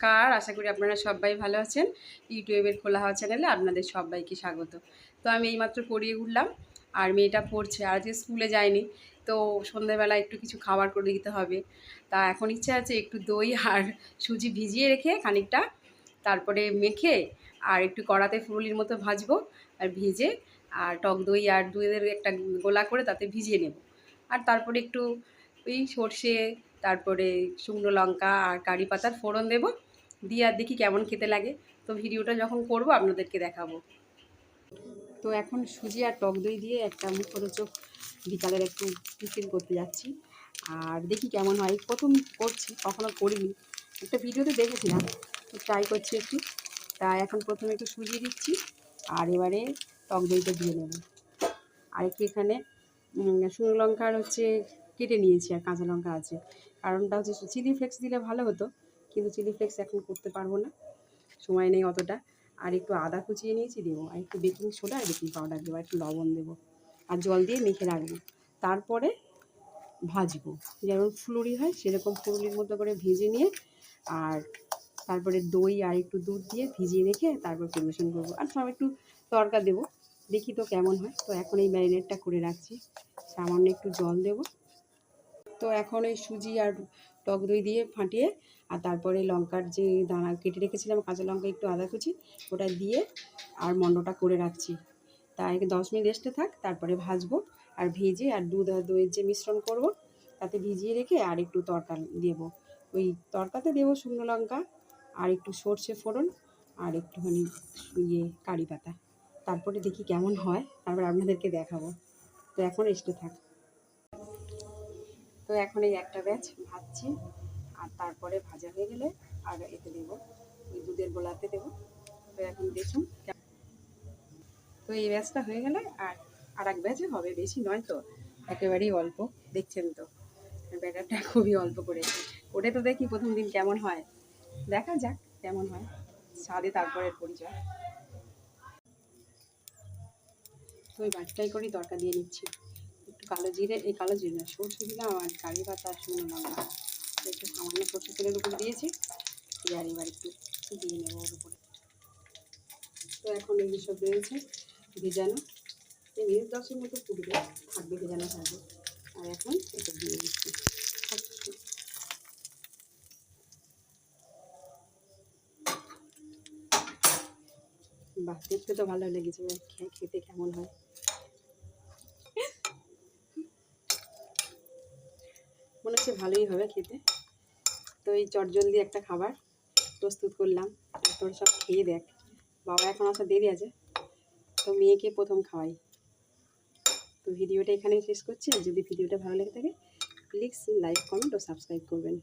নমস্কার, আশা করি আপনারা সবাই ভালো আছেন। ইউটিউবের খোলা হওয়া চ্যানেলে আপনাদের সবাইকে স্বাগত। তো আমি এইমাত্র পড়িয়ে উঠলাম, আর মেয়েটা পড়ছে, আর যে স্কুলে যায়নি, তো সন্ধ্যেবেলা একটু কিছু খাবার করে দিতে হবে। তা এখন ইচ্ছে আছে একটু দই আর সুজি ভিজিয়ে রেখে খানিকটা, তারপরে মেখে আর একটু কড়াতে ফুরুলির মতো ভাজবো আর ভিজে আর টক দই আর দুধের একটা গোলা করে তাতে ভিজিয়ে নেব। আর তারপরে একটু ওই সর্ষে, তারপরে শুকনো লঙ্কা আর কারি পাতার ফোড়ন দেব। দিয়ে আর দেখি কেমন খেতে লাগে। তো ভিডিওটা যখন করব, আপনাদেরকে দেখাবো। তো এখন সুজি আর টক দই দিয়ে একটা মুখরোচক বিকালের একটু টিফিন করতে যাচ্ছি। আর দেখি কেমন হয়। প্রথম করছি, কখনো করিনি। একটা ভিডিওতে দেখেছিলাম। তো ট্রাই করছি একটু। তা এখন প্রথমে একটু সুজি দিচ্ছি আর এবারে টক দইটা দিয়ে নেব। আর একটু এখানে শুকনো লঙ্কার হচ্ছে কেটে নিয়েছি আর কাঁচা লঙ্কা আছে। কারণটা হচ্ছে চিলি ফ্লেক্স দিলে ভালো হতো। কিন্তু চিলি ফ্লেক্স এখন করতে পারব না। সময় নেই অতটা। আর একটু আদা কুচিয়ে নিয়েছি দেবো, আর একটু বেকিং সোডা আর বেকিং পাউডার দেবো একটু লবণ দেবো। আর জল দিয়ে মেখে রাখব। তারপরে ভাজবো। যেমন ফুলুরি হয়, সেরকম ফুলুরির মতো করে ভেজে নিয়ে আর তারপরে দই আর একটু দুধ দিয়ে ভিজিয়ে রেখে তারপর পরিবেশন করব। আর সব একটু তরকা দেবো, দেখি তো কেমন হয়। তো এখন এই ম্যারিনেটটা করে রাখছি। সামান্য একটু জল দেবো। তো এখন এই সুজি আর টক দই দিয়ে ফাটিয়ে আর তারপরে লঙ্কার যে দানা কেটে রেখেছিলাম, কাঁচা লঙ্কা, একটু আদা কুচি, ওটা দিয়ে আর মন্ডটা করে রাখছি। তাই দশ মিনিট রেস্টে থাক, তারপরে ভাজবো আর ভেজে আর দুধ আর দইয়ের যে মিশ্রণ করব, তাতে ভিজিয়ে রেখে আর একটু তরকা দেবো। ওই তরকাতে দেবো শুকনো লঙ্কা আর একটু সর্ষে ফোড়ন আর একটুখানি ইয়ে কারি পাতা। তারপরে দেখি কেমন হয়, তারপর আপনাদেরকে দেখাবো। তো এখন রেস্টে থাক। তো এখন এই একটা ব্যাচ ভাজছি আর তারপরে ভাজা হয়ে গেলে আর এতে দেবো, ওই দুধের গোলাতে দেবো। তো এখন দেখুন তো এই ব্যাচটা হয়ে গেলে আর আর এক ব্যাচে হবে, বেশি নয় তো, একেবারেই অল্প, দেখছেন তো? ব্যাটারটা খুবই অল্প করেছি। ওটা তো দেখি প্রথম দিন কেমন হয়। দেখা যাক কেমন হয়। স্বাদে তারপরের পরিচয়। তো ওই বাটিটাই করেই তরকা দিয়ে নিচ্ছি। কালো জিরে, এই কালো জিরে না, সরষে দিলাম আর কারি পাতা শুকনো লঙ্কা। একটু সামান্য সরষে তেলের উপর দিয়েছি। আর এবার একটু দিয়ে নেব ওর উপরে। তো এখন এই সব রয়েছে, ভেজানো। এই মিনিট দশের মতো ফুটবে, থাকবে ভেজানো থাকবে। আর এখন এটা দিয়ে দিচ্ছি। বাহ, দেখতে তো ভালো লেগেছে খেতে কেমন হয়। মনে হচ্ছে ভালোই হবে খেতে। তো এই চটজলদি একটা খাবার প্রস্তুত করলাম। তোর সব খেয়ে দেখ। বাবা এখন আসা দেরি আছে। তো মেয়েকে প্রথম খাওয়াই। তো ভিডিওটা এখানেই শেষ করছি। যদি ভিডিওটা ভালো লেগে থাকে প্লিজ লাইক কমেন্ট ও সাবস্ক্রাইব করবেন।